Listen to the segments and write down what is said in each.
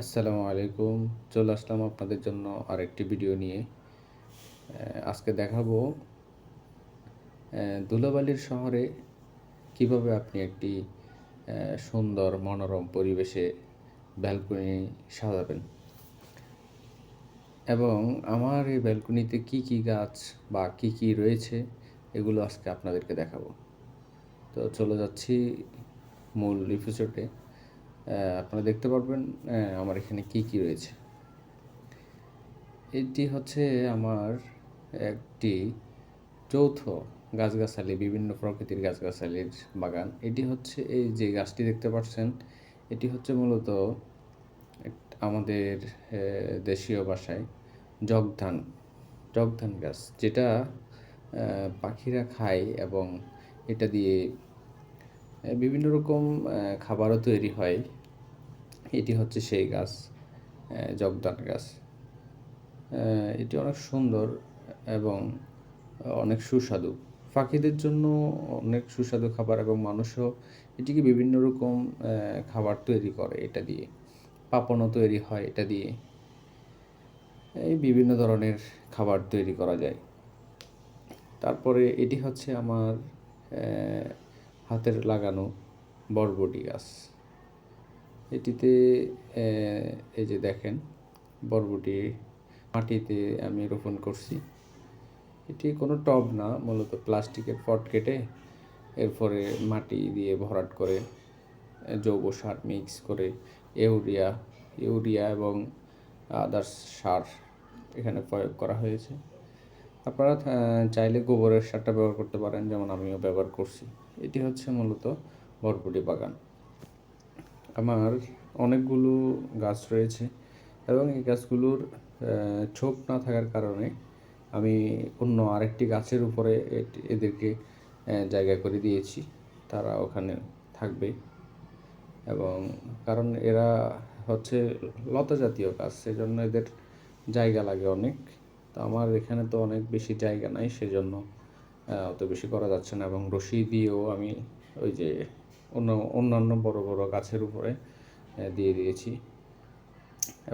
আসসালামু আলাইকুম। চলে আসলাম আপনাদের জন্য আরেকটি ভিডিও নিয়ে। আজকে দেখাবো আহ, ধুলাবালির শহরে কীভাবে আপনি একটি সুন্দর মনোরম পরিবেশে ব্যালকনি সাজাবেন। এবং আমার এই ব্যালকনিতে কি কি গাছ বা কি কি রয়েছে এগুলো আজকে আপনাদেরকে দেখাবো। তো চলে যাচ্ছি মূল এপিসোডে আপনারা দেখতে পারবেন আমার এখানে কি কি রয়েছে। এটি হচ্ছে আমার একটি যৌথ গাছগাছালি, বিভিন্ন প্রকৃতির গাছগাছালির বাগান। এটি হচ্ছে এই যে গাছটি দেখতে পাচ্ছেন, এটি হচ্ছে মূলত আমাদের দেশীয় ভাষায় জগধান জগধান গাছ, যেটা পাখিরা খায় এবং এটা দিয়ে বিভিন্ন রকম খাবারও তৈরি হয়। এটি হচ্ছে সেই গাছ জগদান গাছ। এটি অনেক সুন্দর এবং অনেক সুস্বাদু। পাখিদের জন্য অনেক সুস্বাদু খাবার এবং মানুষও এটিকে বিভিন্ন রকম খাবার তৈরি করে এটা দিয়ে। পাপনও তৈরি হয় এটা দিয়ে। এই বিভিন্ন ধরনের খাবার তৈরি করা যায়। তারপরে এটি হচ্ছে আমার হাতের লাগানো বরবটি গাছ। এটিতে এই যে দেখেন, বরবটি মাটিতে আমি রোপণ করছি। এটি কোনো টব না, মূলত প্লাস্টিকের পট কেটে এরপরে মাটি দিয়ে ভরাট করে জৈব সার মিক্স করে, ইউরিয়া ইউরিয়া এবং আদার্স সার এখানে প্রয়োগ করা হয়েছে। আপনারা চাইলে গোবরের সারটা ব্যবহার করতে পারেন, যেমন আমিও ব্যবহার করছি। এটি হচ্ছে মূলত বরবটি বাগান। আমার অনেকগুলো গাছ রয়েছে এবং এই গাছগুলোর ছোপ না থাকার কারণে আমি অন্য আরেকটি গাছের উপরে এদেরকে জায়গা করে দিয়েছি। তারা ওখানে থাকবে। এবং কারণ এরা হচ্ছে লতা জাতীয় গাছ, সেজন্য এদের জায়গা লাগে অনেক। তো আমার এখানে তো অনেক বেশি জায়গা নাই, সেজন্য অত বেশি করা যাচ্ছে না। এবং রশি দিয়েও আমি ওই যে অন্য, অন্যান্য বড় বড় গাছের উপরে দিয়ে দিয়েছি।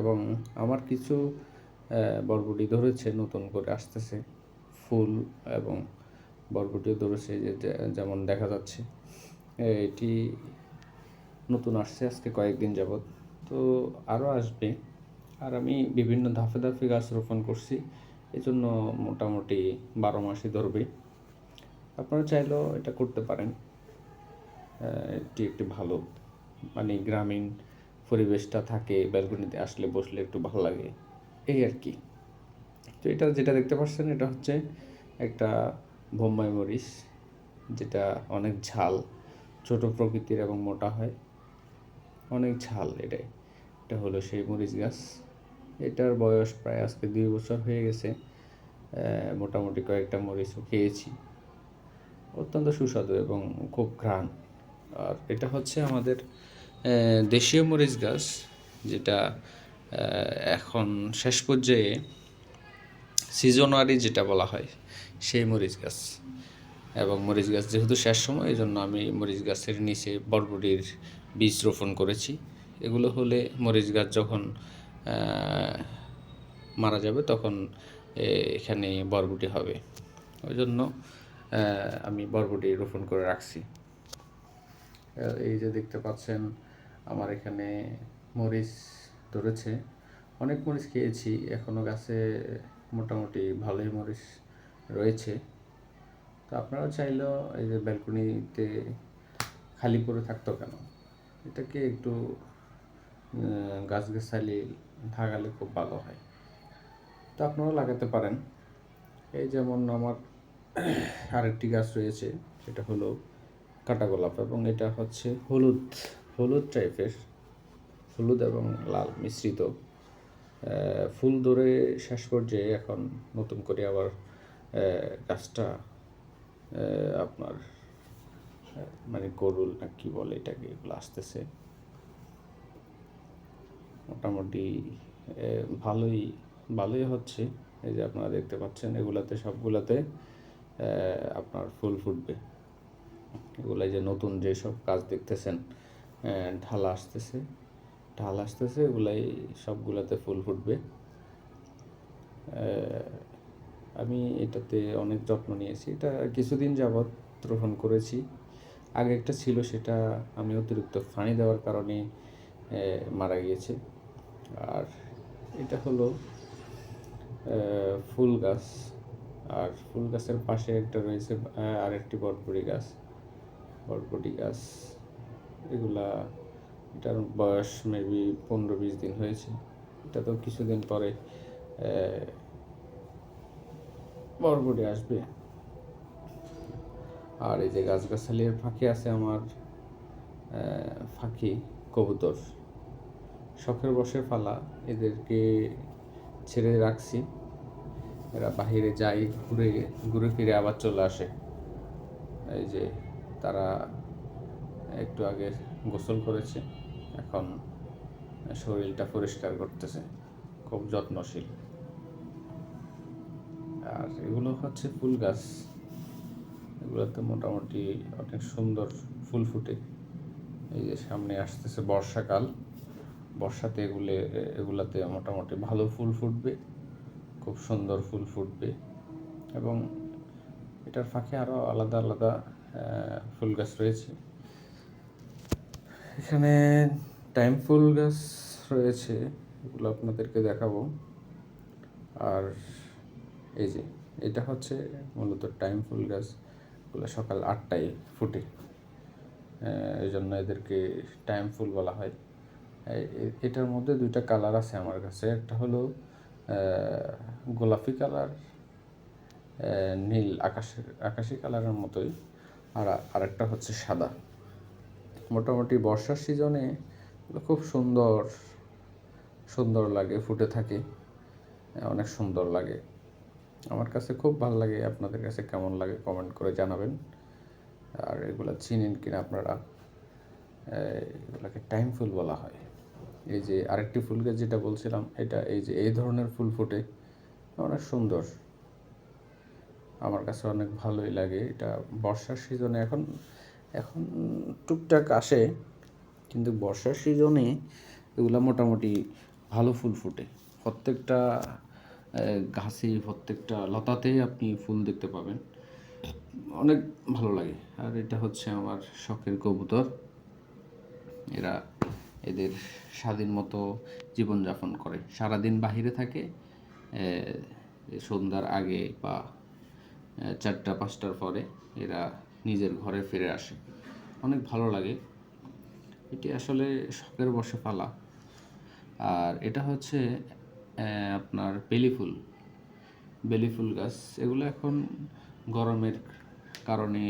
এবং আমার কিছু বরবটি ধরেছে, নতুন করে আসতেছে। ফুল এবং বরবটিও ধরেছে, যে যেমন দেখা যাচ্ছে। এটি নতুন আসছে আজকে কয়েকদিন যাবৎ। তো আরও আসবে। আর আমি বিভিন্ন ধাপে ধাপে গাছ রোপণ করছি। এই জন্য মোটামুটি বারো মাসই ধরবে। আপনারা চাইলেও এটা করতে পারেন। এটি একটি ভালো মানে গ্রামীণ পরিবেশটা থাকে, ব্যালকনিতে আসলে বসলে একটু ভালো লাগে। এই আর কি। তো এটা যেটা দেখতে পাচ্ছেন, এটা হচ্ছে একটা বোম্বাই মরিচ, যেটা অনেক ঝাল, ছোট প্রকৃতির এবং মোটা হয়। অনেক ঝাল এটাই। এটা হলো সেই মরিচ গাছ। এটার বয়স প্রায় আজকে দুই বছর হয়ে গেছে মোটামুটি কয়েকটা মরিচও খেয়েছি। অত্যন্ত সুস্বাদু এবং খুব ঘ্রাণ। আর এটা হচ্ছে আমাদের দেশীয় মরিচ গাছ, যেটা এখন শেষ পর্যায়ে সিজনারি যেটা বলা হয়, সেই মরিচ গাছ। এবং মরিচ গাছ যেহেতু শেষ সময় এই জন্য আমি মরিচ গাছের নিচে বরবটির বীজ রোপণ করেছি। এগুলো হলে মরিচ গাছ যখন মারা যাবে তখন এখানে বরবটি হবে। ওই জন্য আমি বরবটি রোপণ করে রাখছি। এই যে দেখতে পাচ্ছেন আমার এখানে মরিচ ধরেছে। অনেক মরিচ খেয়েছি এখনও গাছে মোটামুটি ভালোই মরিচ রয়েছে। তো আপনারা চাইলেও এই যে ব্যালকনিতে খালি পড়ে থাকতো কেন? এটাকে একটু আহ, গাছগাছালি লাগালে খুব ভালো হয়। তো আপনারা লাগাতে পারেন। এই যেমন আমার আরেকটি গাছ রয়েছে, সেটা হলো কাটা গোলাপ এবং এটা হচ্ছে হলুদ হলুদ টাইপের, হলুদ এবং লাল মিশ্রিত। ফুল ধরে শেষ পর্যায়ে এখন নতুন করে আবার গাছটা আপনার মানে গরুল না কি বলে এটাকে, এগুলো আসতেছে। মোটামুটি ভালোই ভালোই হচ্ছে। এই যে আপনারা দেখতে পাচ্ছেন, এগুলাতে, সবগুলাতে আপনার ফুল ফুটবে। এগুলাই যে নতুন যেসব কাজ দেখতেছেন ঢালা আসতেছে, ঢাল আসতেছে, এগুলাই সবগুলাতে ফুল ফুটবে। আমি এটাতে অনেক যত্ন নিয়েছি। এটা কিছুদিন যাবৎ রোপণ করেছি। আগে একটা ছিল, সেটা আমি অতিরিক্ত পানি দেওয়ার কারণে মারা গিয়েছে। আর এটা হলো ফুল গাছ। আর ফুল গাছের পাশে একটা রয়েছে আর একটি বটবড়ি গাছ বটবটি গাছ। এগুলা, এটার বয়স মেবি পনেরো বিশ দিন হয়েছে। এটা তো কিছুদিন পরে বরবটি আসবে। আর এই যে গাছগাছালির ফাঁকি আছে আমার ফাঁকি কবুতর। শখের বসে ফালা, এদেরকে ছেড়ে রাখছি। এরা বাহিরে যায়, ঘুরে ঘুরে ফিরে আবার চলে আসে। এই যে তারা একটু আগে গোসল করেছে, এখন শরীরটা পরিষ্কার করতেছে, খুব যত্নশীল। আর এগুলো হচ্ছে ফুল গাছ। এগুলোতে মোটামুটি অনেক সুন্দর ফুল ফুটে। এই যে সামনে আসতেছে বর্ষাকাল। বর্ষাতে এগুলো, এগুলাতে মোটামুটি ভালো ফুল ফুটবে, খুব সুন্দর ফুল ফুটবে এবং এটার ফাঁকে আরও আলাদা আলাদা ফুল গাছ রয়েছে। এখানে টাইম ফুল গাছ রয়েছে, এগুলো আপনাদেরকে দেখাবো। আর এই যে, এটা হচ্ছে মূলত টাইম ফুল গাছ, এগুলো সকাল আটটায় ফুটে। এই জন্য এদেরকে টাইম ফুল বলা হয়। এটার মধ্যে দুইটা কালার আছে আমার কাছে। একটা হলো গোলাপি কালার নীল আকাশের, আকাশি কালারের মতোই। আর আরেকটা হচ্ছে সাদা। মোটামুটি বর্ষার সিজনে খুব সুন্দর সুন্দর লাগে, ফুটে থাকে। অনেক সুন্দর লাগে। আমার কাছে খুব ভালো লাগে, আপনাদের কাছে কেমন লাগে কমেন্ট করে জানাবেন। আর এগুলো চিনেন কিনা আপনারা? এগুলোকে টাইম ফুল বলা হয়। এই যে আরেকটি ফুল গাছ যেটা বলছিলাম, এটা এই যে এই ধরনের ফুল ফোটে। অনেক সুন্দর। আমার কাছে অনেক ভালোই লাগে। এটা বর্ষার সিজনে এখন এখন টুকটাক আসে, কিন্তু বর্ষার সিজনে এগুলা মোটামুটি ভালো ফুল ফুটে। প্রত্যেকটা গাছে, প্রত্যেকটা লতাতেই আপনি ফুল দেখতে পাবেন। অনেক ভালো লাগে। আর এটা হচ্ছে আমার শখের কবুতর। এরা এদের স্বাধীন মতো জীবনযাপন করে। সারাদিন বাহিরে থাকে সন্ধ্যার আগে বা চারটা, পাঁচটার পরে এরা নিজের ঘরে ফিরে আসে। অনেক ভালো লাগে। এটি আসলে শখের বসে পালা আর এটা হচ্ছে আপনার বেলি ফুল। বেলি ফুল গাছ, এগুলো এখন গরমের কারণে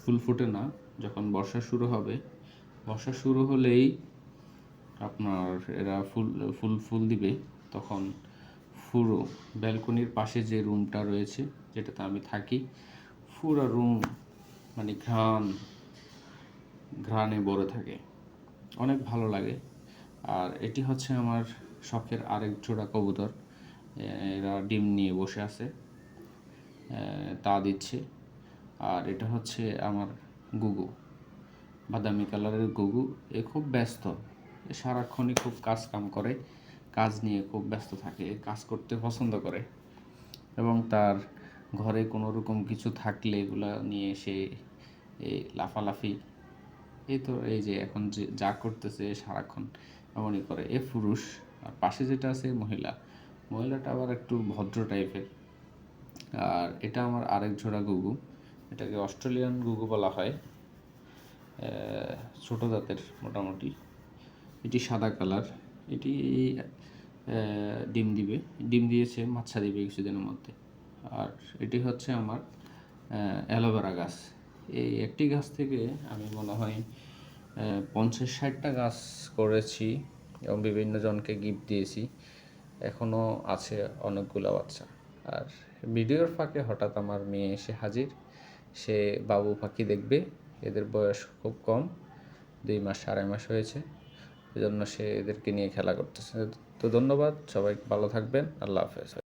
ফুল ফুটে না। যখন বর্ষা শুরু হবে বর্ষা শুরু হলেই আপনার এরা ফুল ফুল ফুল দিবে। তখন পুরো ব্যালকনির পাশে যে রুমটা রয়েছে, যেটাতে আমি থাকি পুরো রুম মানে ঘ্রাণ, ঘ্রাণে ভরে থাকে। অনেক ভালো লাগে। আর এটি হচ্ছে আমার শখের আরেক জোড়া কবুতর। এরা ডিম নিয়ে বসে আছে। তা দিচ্ছে। আর এটা হচ্ছে আমার গুগু। বাদামি কালারের গুগু, এ খুব ব্যস্ত। এ সারাক্ষণই খুব কাজ কাম করে, কাজ নিয়ে খুব ব্যস্ত থাকে কাজ করতে পছন্দ করে। এবং তার ঘরে কোনো রকম কিছু থাকলে এগুলা নিয়ে সে এই লাফালাফি। এই তো, এই যে এখন যে, যা করতেছে সারাক্ষণ এমনই করে। এ পুরুষ, আর পাশে যেটা আছে মহিলা। মহিলাটা আবার একটু ভদ্র টাইপের। আর এটা আমার আরেক জোড়া গুগু। এটাকে অস্ট্রেলিয়ান গুগু বলা হয়। ছোট জাতের মোটামুটি। এটি সাদা কালার। এটি ডিম দিবে। ডিম দিয়েছে, মাছা দিবে কিছুদিনের মধ্যে। আর এটি হচ্ছে আমার অ্যালোভেরা গাছ। এই একটি গাছ থেকে আমি মনে হয় পঞ্চাশ ষাটটা গাছ করেছি এবং বিভিন্ন জনকে গিফট দিয়েছি। এখনও আছে অনেকগুলো বাচ্চা। আর ভিডিওর ফাঁকে হঠাৎ আমার মেয়ে এসে হাজির। সে বাবু পাখি দেখবে। এদের বয়স খুব কম, দুই মাস আড়াই মাস হয়েছে। এজন্য সে এদেরকে নিয়ে খেলা করতেছে। তো ধন্যবাদ, সবাই ভালো থাকবেন, আল্লাহ হাফেজ।